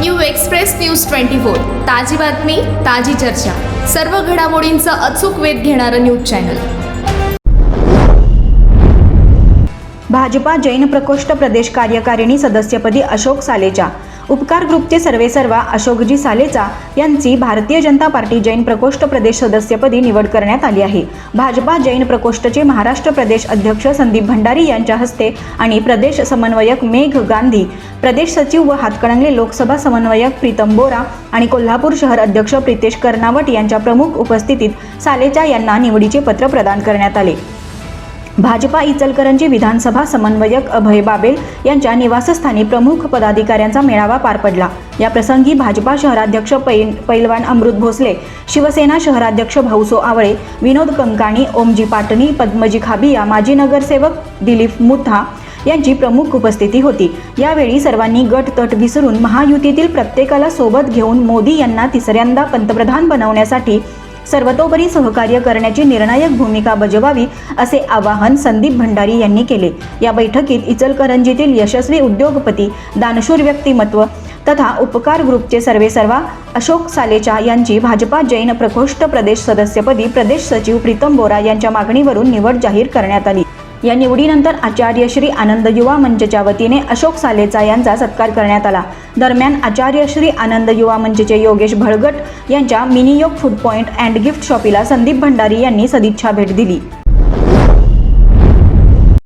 New Express News twenty four. ताजी बातमी ताजी चर्चा. सर्व घडामोडींचा अचूक वेध घेणारं न्यूज चॅनल. भाजपा जैन प्रकोष्ठ प्रदेश कार्यकारिणी सदस्यपदी अशोक सालेजा उपकार ग्रुपचे सर्वेसर्वा अशोकजी सालेचा यांची भारतीय जनता पार्टी जैन प्रकोष्ठ प्रदेश सदस्यपदी निवड करण्यात आली आहे. भाजपा जैन प्रकोष्ठचे महाराष्ट्र प्रदेश अध्यक्ष संदीप भंडारी यांच्या हस्ते आणि प्रदेश समन्वयक मेघ गांधी प्रदेश सचिव व हातकणंगले लोकसभा समन्वयक प्रीतम बोरा आणि कोल्हापूर शहर अध्यक्ष प्रितेश कर्नावट यांच्या प्रमुख उपस्थितीत सालेचा यांना निवडीचे पत्र प्रदान करण्यात आले. भाजपा इचलकरंजी विधानसभा समन्वयक अभय बाबेल यांच्या निवासस्थानी प्रमुख पदाधिकाऱ्यांचा मेळावा पार पडला. या प्रसंगी भाजपा शहराध्यक्ष पै पैलवान अमृत भोसले शिवसेना शहराध्यक्ष भाऊसो आवळे विनोद कंकाणी ओमजी पाटणी पद्मजी खाबिया माजी नगरसेवक दिलीप मुथा यांची प्रमुख उपस्थिती होती. यावेळी सर्वांनी गट तट विसरून महायुतीतील प्रत्येकाला सोबत घेऊन मोदी यांना तिसऱ्यांदा पंतप्रधान बनवण्यासाठी सर्वतोपरी सहकार्य करण्याची निर्णायक भूमिका बजवावी असे आवाहन संदीप भंडारी यांनी केले. या बैठकीत इचलकरंजीतील यशस्वी उद्योगपती दानशूर व्यक्तिमत्व तथा उपकार ग्रुपचे सर्वेसर्वा अशोक सालेचा यांची भाजपा जैन प्रकोष्ठ प्रदेश सदस्यपदी प्रदेश सचिव प्रीतम बोरा यांच्या मागणीवरून निवड जाहीर करण्यात आली. या निवडीनंतर आचार्य श्री आनंद युवा मंचच्या वतीने अशोक सालेचा यांचा सत्कार करण्यात आला. दरम्यान आचार्य श्री आनंद युवा मंचचे योगेश भळगट यांच्या मिनियोग फूड पॉइंट अँड गिफ्ट शॉपीला संदीप भंडारी यांनी सदिच्छा भेट दिली.